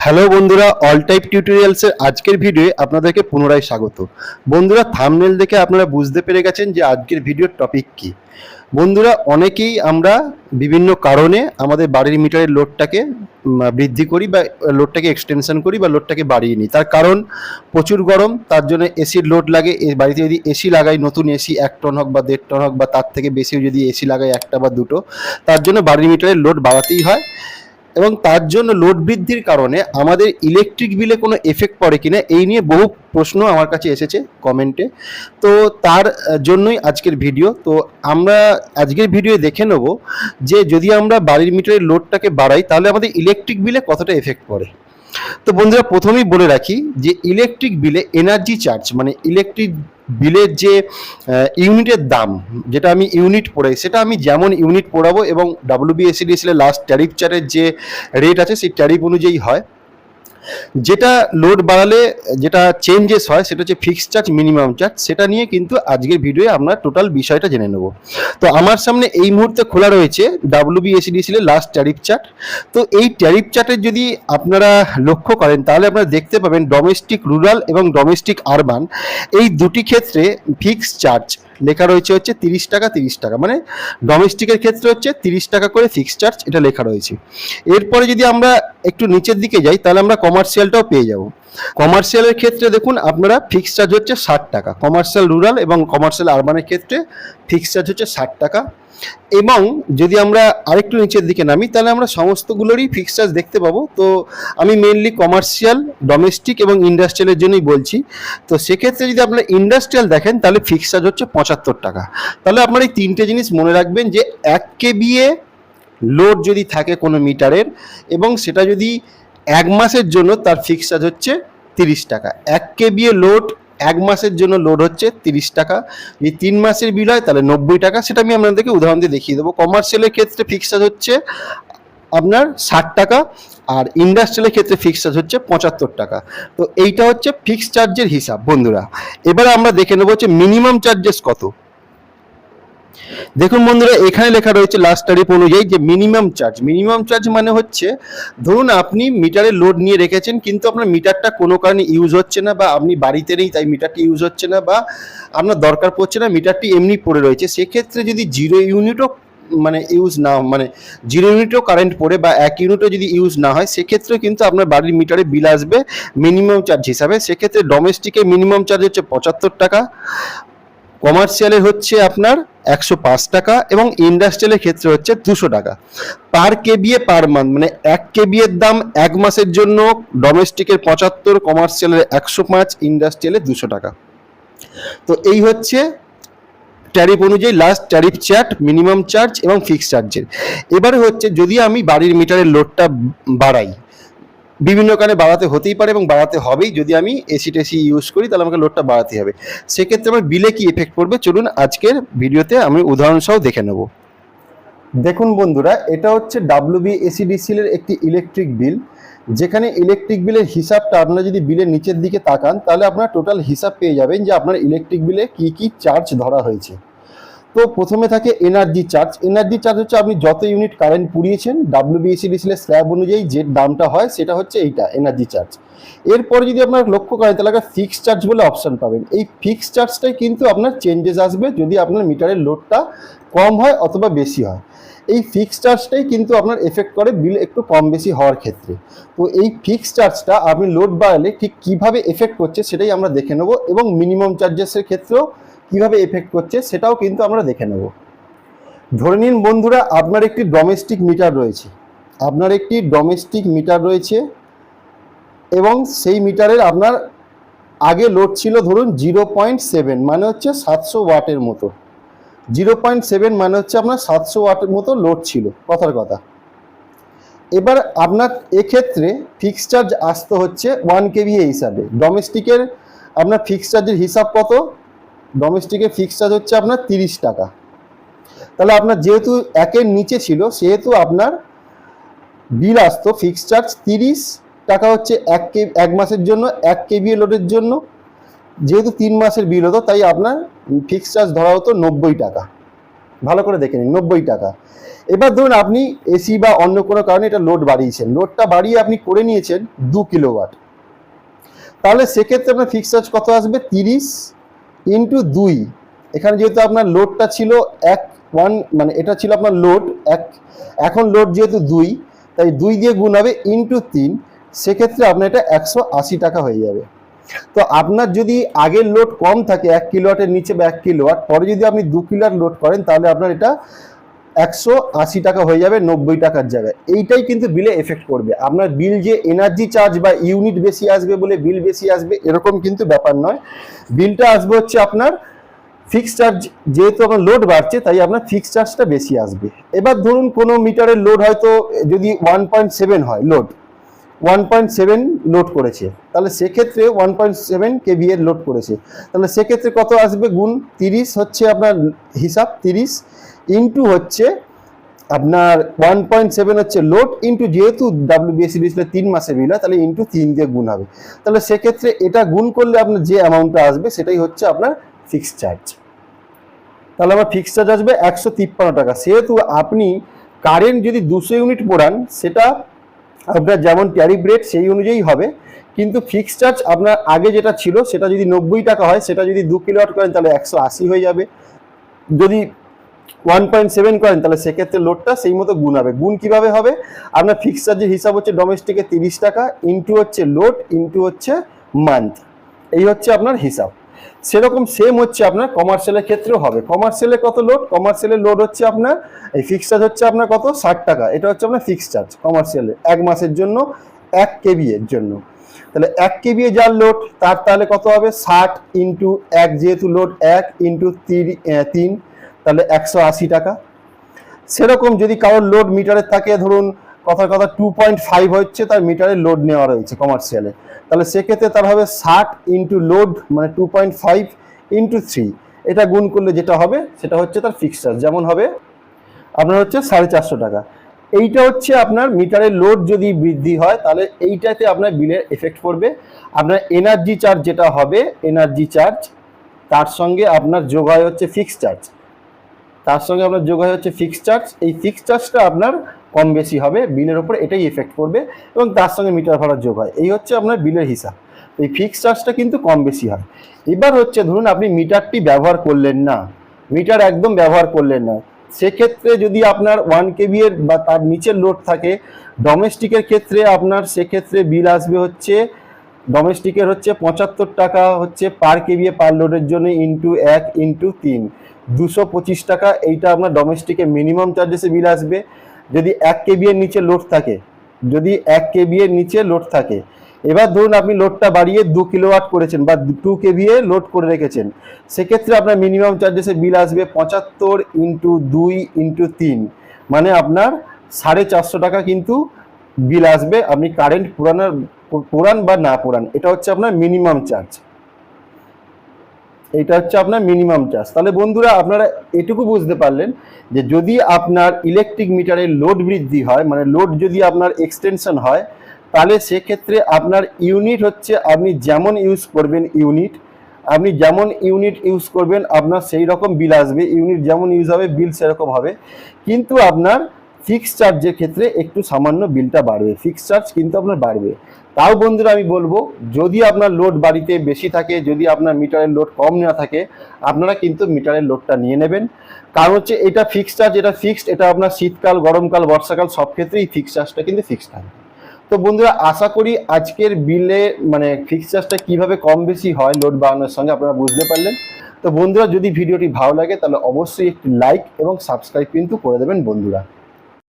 Hello বন্ধুরা all type টিউটোরিয়ালসের আজকের ভিডিওয়ে আপনাদেরকে পুনরায় স্বাগত। বন্ধুরা থামনেল দেখে আপনারা বুঝতে পেরে গেছেন যে আজকের ভিডিওর টপিক কি। বন্ধুরা, অনেকেই আমরা বিভিন্ন কারণে আমাদের বাড়ির মিটারের লোডটাকে বৃদ্ধি করি বা লোডটাকে এক্সটেনশন করি বা লোডটাকে বাড়িয়ে নিই। তার কারণ, প্রচুর গরম, তার জন্য এসির লোড লাগে। বাড়িতে যদি এসি লাগাই, নতুন এসি এক টন হোক বা দেড় টন হোক বা তার থেকে বেশিও যদি এসি লাগাই একটা বা দুটো, তার জন্য বাড়ির মিটারের লোড বাড়াতেই হয়। এবং তার জন্য লোড বৃদ্ধির কারণে আমাদের ইলেকট্রিক বিলে কোনো এফেক্ট পড়ে কিনা এই নিয়ে বহু প্রশ্ন আমার কাছে এসেছে কমেন্টে তো তার জন্যই আজকের ভিডিও তো আমরা আজকের ভিডিও দেখে নেব যে যদি আমরা বাড়ির মিটারের লোডটাকে বাড়াই, তাহলে আমাদের ইলেকট্রিক বিলে কতটা এফেক্ট পড়ে? তো বন্ধুরা, প্রথমেই বলে রাখি যে ইলেকট্রিক বিলে এনার্জি চার্জ মানে ইলেকট্রিক বিলের যে ইউনিটের দাম, যেটা আমি ইউনিট পড়াই, সেটা আমি যেমন ইউনিট পড়াবো এবং ডাব্লিউবিএসিডিএসএল এর লাস্ট ট্যারিফ চার্টের যে রেট আছে, সেই ট্যারিফ অনুযায়ী হয়। যেটা লোড বাড়ালে, যেটা চেঞ্জেস হয়, সেটা হচ্ছে ফিক্সড চার্জ মিনিমাম চার্জ সেটা নিয়ে কিন্তু আজকের ভিডিওয়ে আমরা টোটাল বিষয়টা জেনে নেব। তো আমার সামনে এই মুহূর্তে খোলা রয়েছে ডাব্লিউবিএসিডিসিএল এর লাস্ট ট্যারিফ চার্ট তো এই ট্যারিফ চার্টের যদি আপনারা লক্ষ্য করেন, তাহলে আপনারা দেখতে পাবেন ডোমেস্টিক রুরাল এবং ডোমেস্টিক আরবান এই দুটি ক্ষেত্রে ফিক্সড চার্জ লেখা রয়েছে হচ্ছে তিরিশ টাকা তিরিশ টাকা। মানে ডোমেস্টিকের ক্ষেত্রে হচ্ছে তিরিশ টাকা করে ফিক্সড চার্জ এটা লেখা রয়েছে। এরপরে যদি আমরা একটু নিচের দিকে যাই, তাহলে আমরা কমার্শিয়ালটাও পেয়ে যাব। কমার্শিয়ালের ক্ষেত্রে দেখুন, আপনারা ফিক্সড চার্জ হচ্ছে ষাট টাকা। কমার্শিয়াল রুরাল এবং কমার্শিয়াল আরবানের ক্ষেত্রে ফিক্সড চার্জ হচ্ছে ষাট টাকা। এবং যদি আমরা আরেকটু নিচের দিকে নামি, তাহলে আমরা সমস্তগুলোরই ফিক্সড চার্জ দেখতে পাবো। তো আমি মেনলি কমার্শিয়াল ডোমেস্টিক এবং ইন্ডাস্ট্রিয়ালের জন্যই বলছি। তো সেক্ষেত্রে যদি আপনারা ইন্ডাস্ট্রিয়াল দেখেন, তাহলে ফিক্সড চার্জ হচ্ছে পঁচাত্তর টাকা। তাহলে আপনারা এই তিনটে জিনিস মনে রাখবেন যে, এক কেবিএ লোড যদি থাকে কোনো মিটারের এবং সেটা যদি এক মাসের জন্য তার ফিক্স চার্জ হচ্ছে তিরিশ টাকা। এক কেবিএ লোড এক মাসের জন্য লোড হচ্ছে তিরিশ টাকা। যদি তিন মাসের বিল হয়, তাহলে নব্বই টাকা। সেটা আমি আপনাদেরকে উদাহরণ দিয়ে দেখিয়ে দেবো। কমার্শিয়ালের ক্ষেত্রে ফিক্স চার্জ হচ্ছে আপনার ষাট টাকা আর ইন্ডাস্ট্রিয়ালের ক্ষেত্রে ফিক্স চার্জ হচ্ছে পঁচাত্তর টাকা। তো এইটা হচ্ছে ফিক্স চার্জের হিসাব, বন্ধুরা। এবারে আমরা দেখে নেব হচ্ছে মিনিমাম চার্জেস কত। দেখুন বন্ধুরা, এখানে লেখা রয়েছে লাস্ট তারিখ অনুযায়ী যে মিনিমাম চার্জ মিনিমাম চার্জ মানে হচ্ছে, ধরুন আপনি মিটারে লোড নিয়ে রেখেছেন, কিন্তু আপনার মিটারটা কোনো কারণে ইউজ হচ্ছে না বা আপনি বাড়িতে নেই, তাই মিটারটি ইউজ হচ্ছে না বা আপনার দরকার পড়ছে না মিটারটি এমনি পড়ে রয়েছে। সেক্ষেত্রে যদি জিরো ইউনিটও মানে ইউজ না মানে জিরো ইউনিটও কারেন্ট পড়ে বা এক ইউনিটও যদি ইউজ না হয়, সেক্ষেত্রে কিন্তু আপনার বাড়ির মিটারে বিল আসবে মিনিমাম চার্জ হিসাবে। সেক্ষেত্রে ডোমেস্টিকের মিনিমাম চার্জ হচ্ছে পঁচাত্তর টাকা কমার্শিয়ালের হচ্ছে আপনার একশো পাঁচ টাকা এবং ইন্ডাস্ট্রিয়ালের ক্ষেত্রে হচ্ছে দুশো টাকা। পার কেবিএ পার মান্থ মানে এক কেবিএর দাম এক মাসের জন্য ডোমেস্টিকের পঁচাত্তর কমার্শিয়ালের একশো পাঁচ ইন্ডাস্ট্রিয়ালের দুশো টাকা। তো এই হচ্ছে ট্যারিফ অনুযায়ী last tariff chart minimum charge এবং ফিক্সড চার্জের এবারে হচ্ছে যদি আমি বাড়ির মিটারের লোডটা বাড়াই বিভিন্ন কারণে বাড়াতে হতেই পারে এবং বাড়াতে হবেই। যদি আমি এসি টেসি ইউজ করি, তাহলে আমাকে লোডটা বাড়াতে হবে। সেক্ষেত্রে আমার বিলে কি এফেক্ট পড়বে? চলুন আজকের ভিডিওতে আমি উদাহরণ সহ দেখে নেব। দেখুন বন্ধুরা, এটা হচ্ছে ডাব্লিউবি এসিডিসিএল এর একটি ইলেকট্রিক বিল যেখানে ইলেকট্রিক বিলের হিসাবটা আপনারা যদি বিলের নিচের দিকে তাকান, তাহলে আপনারা টোটাল হিসাব পেয়ে যাবেন যে আপনার ইলেকট্রিক বিলে কি কি চার্জ ধরা হয়েছে। তো প্রথমে থাকে এনার্জি চার্জ এনার্জি চার্জ হচ্ছে আপনি যত ইউনিট কারেন্ট পুড়িয়েছেন ডাব্লিউবিএসিডিসিএল এর স্ল্যাব অনুযায়ী যে দামটা হয়, সেটা হচ্ছে এইটা এনার্জি চার্জ এরপরে যদি আপনার লক্ষ্য করেন, তাহলে একটা ফিক্স চার্জ বলে অপশান পাবেন। এই ফিক্স চার্জটাই কিন্তু আপনার চেঞ্জেস আসবে যদি আপনার মিটারের লোডটা কম হয় অথবা বেশি হয়। এই ফিক্স চার্জটাই কিন্তু আপনার এফেক্ট করে বিল একটু কম বেশি হওয়ার ক্ষেত্রে। তো এই ফিক্স চার্জটা আপনি লোড বাড়ালে ঠিক কীভাবে এফেক্ট করছে, সেটাই আমরা দেখে নেব এবং মিনিমাম চার্জেসের ক্ষেত্রেও কীভাবে এফেক্ট করছে সেটাও কিন্তু আমরা দেখে নেব। ধরে নিন বন্ধুরা, আপনার একটি ডোমেস্টিক মিটার রয়েছে। আপনার একটি ডোমেস্টিক মিটার রয়েছে এবং সেই মিটারের আপনার আগে লোড ছিল ধরুন জিরো পয়েন্ট সেভেন মানে হচ্ছে সাতশো ওয়াটের মতো। জিরো পয়েন্ট সেভেন মানে হচ্ছে আপনার সাতশো ওয়াটের মতো লোড ছিল, কথার কথা। এবার আপনার এক্ষেত্রে ফিক্স চার্জ আসতে হচ্ছে ওয়ান কেভিএ হিসাবে। ডোমেস্টিকের আপনার ফিক্স চার্জের হিসাব কত? ডোমেস্টিকের ফিক্স চার্জ হচ্ছে আপনার তিরিশ টাকা। তাহলে আপনার যেহেতু একের নিচে ছিল, সেহেতু আপনার বিল আসতো ফিক্স চার্জ তিরিশ, টাকা হচ্ছে এক কে, এক মাসের জন্য, এক কেবিএ লোডের জন্য। যেহেতু তিন মাসের বিল হতো, তাই আপনার ফিক্স চার্জ ধরা হতো নব্বই টাকা। ভালো করে দেখে নিন, নব্বই টাকা। এবার ধরুন আপনি এসি বা অন্য কোনো কারণে এটা লোড বাড়িয়েছেন। লোডটা বাড়িয়ে আপনি করে নিয়েছেন দু কিলোওয়াট তাহলে সেক্ষেত্রে আপনার ফিক্স চার্জ কত আসবে? তিরিশ ইন্টু দুই। এখানে যেহেতু আপনার লোডটা ছিল এক ওয়ান মানে এটা ছিল আপনার লোড এক, এখন লোড যেহেতু দুই, তাই দুই দিয়ে গুণ হবে ইন্টু তিন। সেক্ষেত্রে আপনার এটা একশো আশি টাকা হয়ে যাবে। তো আপনার যদি আগের লোড কম থাকে এক কিলোয়াটের নিচে বা এক কিলোয়াট পরে যদি আপনি দু কিলোয়াট লোড করেন, তাহলে আপনার এটা একশো আশি টাকা হয়ে যাবে, নব্বই টাকার জায়গায়। এইটাই কিন্তু বিলে এফেক্ট করবে। আপনার বিল যে এনার্জি চার্জ বা ইউনিট বেশি আসবে বলে বিল বেশি আসবে, এরকম কিন্তু ব্যাপার নয়। বিলটা আসবে হচ্ছে আপনার ফিক্সড চার্জ যেহেতু আপনার লোড বাড়ছে, তাই আপনার ফিক্সড চার্জটা বেশি আসবে। এবার ধরুন কোনো মিটারের লোড হয়তো যদি ওয়ান পয়েন্ট সেভেন হয় load one point seven load করেছে। তাহলে সেক্ষেত্রে ওয়ান পয়েন্ট সেভেন কেবি এর লোড করেছে। তাহলে সেক্ষেত্রে কত আসবে? গুণ তিরিশ হচ্ছে আপনার হিসাব, তিরিশ ইন্টু হচ্ছে আপনার ওয়ান পয়েন্ট সেভেন হচ্ছে লোড ইন্টু যেহেতু ডাব্লিউবিএসসি ডিসপ্লে তিন মাসে বিল হয় তাহলে ইন্টু তিন দিয়ে গুণ হবে। তাহলে সেক্ষেত্রে এটা গুণ করলে আপনার যে অ্যামাউন্টটা আসবে, সেটাই হচ্ছে আপনার ফিক্সড চার্জ তাহলে আমার ফিক্সড চার্জ আসবে একশো তিপ্পান্ন টাকা। সেহেতু আপনি কারেন্ট যদি দুশো ইউনিট পোড়ান, সেটা আপনার যেমন ট্যারিফ রেট সেই অনুযায়ী হবে। কিন্তু ফিক্সড চার্জ আপনার আগে যেটা ছিল সেটা যদি নব্বই টাকা হয়, সেটা যদি দু কিলোওয়াট করেন তাহলে একশো আশি হয়ে যাবে। যদি ওয়ান পয়েন্ট সেভেন করেন তাহলে সেক্ষেত্রে লোডটা সেই মতো গুণ হবে। গুণ কীভাবে হবে? আপনার ফিক্সড চার্জের হিসাব হচ্ছে ডোমেস্টিকে তিরিশ টাকা ইন্টু হচ্ছে লোড ইন্টু হচ্ছে মান্থ এই হচ্ছে আপনার হিসাব। সেরকম সেম হচ্ছে আপনার কমার্শিয়ালের ক্ষেত্রেও হবে। কমার্শিয়ালে কত লোড কমার্শিয়ালের লোড হচ্ছে আপনার, এই ফিক্স চার্জ হচ্ছে আপনার কত? ষাট টাকা। এটা হচ্ছে আপনার ফিক্সড চার্জ কমার্শিয়ালে এক মাসের জন্য এক কেবি এর জন্য। তাহলে এক কেবি যার লোড তার তাহলে কত হবে? ষাট ইন্টু এক যেহেতু লোড এক ইন্টু তিন তাহলে একশো আশি টাকা। সেরকম যদি কারোর লোড মিটারে থাকে, ধরুন কথার কথা টু পয়েন্ট ফাইভ হচ্ছে, তার মিটারে লোড নেওয়া রয়েছে কমার্শিয়ালে তাহলে সেক্ষেত্রে তার হবে ষাট ইন্টু লোড মানে two point five into three এটা গুণ করলে যেটা হবে, সেটা হচ্ছে তার ফিক্সড চার্জ যেমন হবে, আপনার হচ্ছে সাড়ে চারশো টাকা। এইটা হচ্ছে আপনার মিটারের লোড যদি বৃদ্ধি হয়, তাহলে এইটাতে আপনার বিলের এফেক্ট পড়বে। আপনার এনার্জি চার্জ যেটা হবে এনার্জি চার্জ তার সঙ্গে আপনার যোগ হয় হচ্ছে ফিক্সড চার্জ তার সঙ্গে আপনার যোগ হয় হচ্ছে ফিক্সড চার্জ এই ফিক্সড চার্জটা আপনার কম বেশি হবে, বিলের ওপর এটাই এফেক্ট করবে এবং তার সঙ্গে মিটার ভাড়ার যোগ হয়। এই হচ্ছে আপনার বিলের হিসাব। এই ফিক্সড চার্জটা কিন্তু কম বেশি হয়। এবার হচ্ছে ধরুন আপনি মিটারটি ব্যবহার করলেন না, মিটার একদম ব্যবহার করলেন না, সেক্ষেত্রে যদি আপনার ওয়ান কেবি এর বা তার নিচের লোড থাকে ডোমেস্টিকের ক্ষেত্রে আপনার সেক্ষেত্রে বিল আসবে হচ্ছে ডোমেস্টিকের হচ্ছে পঁচাত্তর টাকা হচ্ছে পার কেবিএ পার লোডের জন্য ইন্টু এক ইন্টু তিন। দুশো পঁচিশ টাকা এইটা আপনার ডোমেস্টিকে মিনিমাম চার্জেসে বিল আসবে। যদি এক কেবি এর নিচে লোড থাকে, যদি এক কেবি এর নিচে লোড থাকে, এবার ধরুন আপনি লোডটা বাড়িয়ে দু কিলোওয়াট করেছেন বা টু কেভি এ লোড করে রেখেছেন, সেক্ষেত্রে আপনার মিনিমাম চার্জেসে বিল আসবে পঁচাত্তর ইন্টু দুই ইন্টু তিন মানে আপনার সাড়ে চারশো টাকা কিন্তু বিল আসবে, আপনি কারেন্ট পুরানোর, পুরান বা না পুরান, এটা হচ্ছে আপনার মিনিমাম চার্জ এটা হচ্ছে আপনার মিনিমাম চার্জ তাহলে বন্ধুরা, আপনারা এটুকু বুঝতে পারলেন যে যদি আপনার ইলেকট্রিক মিটারের লোড বৃদ্ধি হয় মানে লোড যদি আপনার এক্সটেনশন হয়, তাহলে সেক্ষেত্রে আপনার ইউনিট হচ্ছে আপনি যেমন ইউজ করবেন ইউনিট আপনি যেমন ইউনিট ইউজ করবেন, আপনার সেই রকম বিল আসবে। ইউনিট যেমন ইউজ হবে বিল সেরকম হবে। কিন্তু আপনার ফিক্সড চার্জের ক্ষেত্রে একটু সামান্য বিলটা বাড়বে। ফিক্সড চার্জ কিন্তু আপনার বাড়বে। তাও বন্ধুরা আমি বলব, যদি আপনার লোড বাড়িতে বেশি থাকে, যদি আপনার মিটারের লোড কম না থাকে, আপনারা কিন্তু মিটারের লোডটা নিয়ে নেবেন। কারণ হচ্ছে এটা ফিক্সড চার্জ এটা ফিক্সড এটা আপনার শীতকাল, গরমকাল, বর্ষাকাল, সব ক্ষেত্রেই ফিক্সড চার্জটা কিন্তু ফিক্সড থাকে। তো বন্ধুরা, আশা করি আজকের বিলে মানে ফিক্সড চার্জটা কীভাবে কম বেশি হয় লোড বাড়ানোর সঙ্গে আপনারা বুঝতে পারলেন। তো বন্ধুরা, যদি ভিডিওটি ভালো লাগে, তাহলে অবশ্যই একটি লাইক এবং সাবস্ক্রাইব কিন্তু করে দেবেন বন্ধুরা।